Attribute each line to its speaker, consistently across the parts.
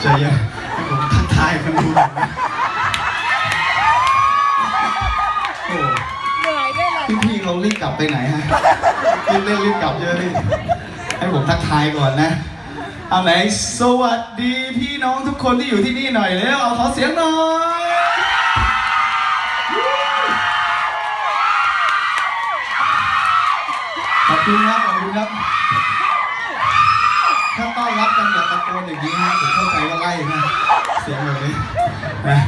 Speaker 1: เดี๋ยับให้ผมทักทายคนดู
Speaker 2: เหนื่อยด้วยเลย
Speaker 1: พี่ๆเรารีบกลับไปไหนฮะรีบเล่นรีบกลับเยอะพี่ให้ผมทักทายก่อนนะ เอาไหนสวัสดีพี่น้องทุกคนที่อยู่ที่นี่หน่อยแล้วเอาขอเสียงหน่อย คุณครับขอบคุณครับ ถ้าต้อนรับกันแบบตะโกนอย่างนี้นะผมเข้าใจว่าไล่นะเสียงแบบนี้นะ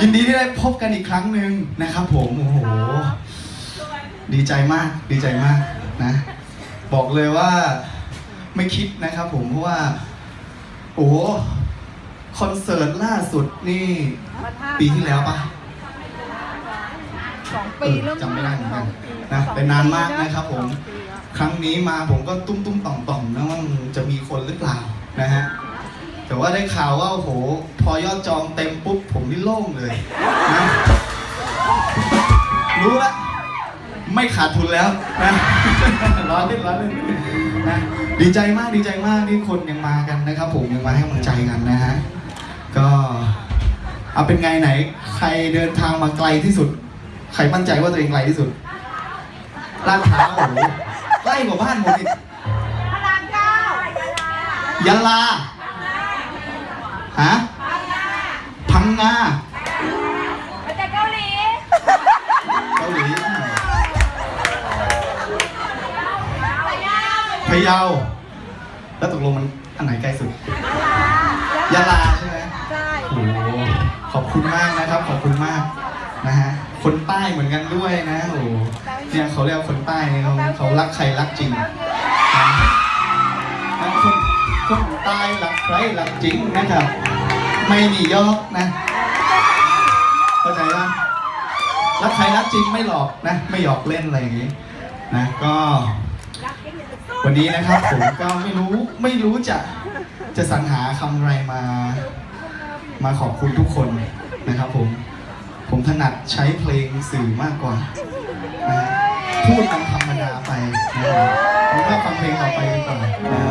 Speaker 1: ยินดีที่ได้พบกันอีกครั้งหนึ่งนะครับผมโอ้โห ดีใจมากดีใจมากนะ บอกเลยว่าไม่คิดนะครับผมเพราะว่า โอ้โหคอนเสิร์ตล่าสุดนี่ ปีที่แล้วปะ
Speaker 2: สองปีเริ่ม
Speaker 1: จำไม่ได้เหมือนกันนะเป็นนานมากนะครับผม ครั้งนี้มาผมก็ตุ้มตุ้มต่อมต่อมๆนะว่าจะมีคนหรือเปล่านะฮะแต่ว่าได้ข่าวว่าโอ้โห พอยอดจองเต็มปุ๊บผมนี่โล่งเลยนะรู้ละไม่ขาดทุนแล้วนะร้อนเล่นร้อนเล่นนะดีใจมากดีใจมากที่คนยังมากันนะครับ ผมยังมาให้กำลังใจกันนะฮะก็เอาเป็นไงไหน ใครเดินทางมาไกลที่สุด ใครมั่นใจว่าตัวเองไกลที่สุดลาดพร้าวโอ้โห ใกล้กว่าบ้านผมอีก
Speaker 2: พลังเก้ายะ
Speaker 1: ลาฮะพังงา
Speaker 2: มาจากเกาหลี
Speaker 1: เกาหลีพะเยาแล้วตกลงมันอันไหนใกล้สุดยะลาใช่ไหม
Speaker 2: ใช่
Speaker 1: โอ้โหขอบคุณมากนะครับ ขอบคุณมากนะฮะคนใต้เหมือนกันด้วยนะโอ้โห เนี่ยเขาเรียกว่าคนใต้เนี่ยเขาเขารักใครรักจริงนะนะคนคนใต้รักใครรักจริงนะครับ ไม่มียอกนะเข้าใจป่ะรักใครรักจริงไม่หลอกนะไม่หยอกเล่นอะไรอย่างงี้นะก็วันนี้นะครับผมก็ไม่รู้ไม่รู้จะจะสรรหาคำอะไรมา มาขอบคุณทุกคนนะครับผม ผมถนัดใช้เพลงสื่อมากกว่านะฮะ พูดมันธรรมดาไปนะครับผมก็ฟังเพลงต่อไปดีกว่า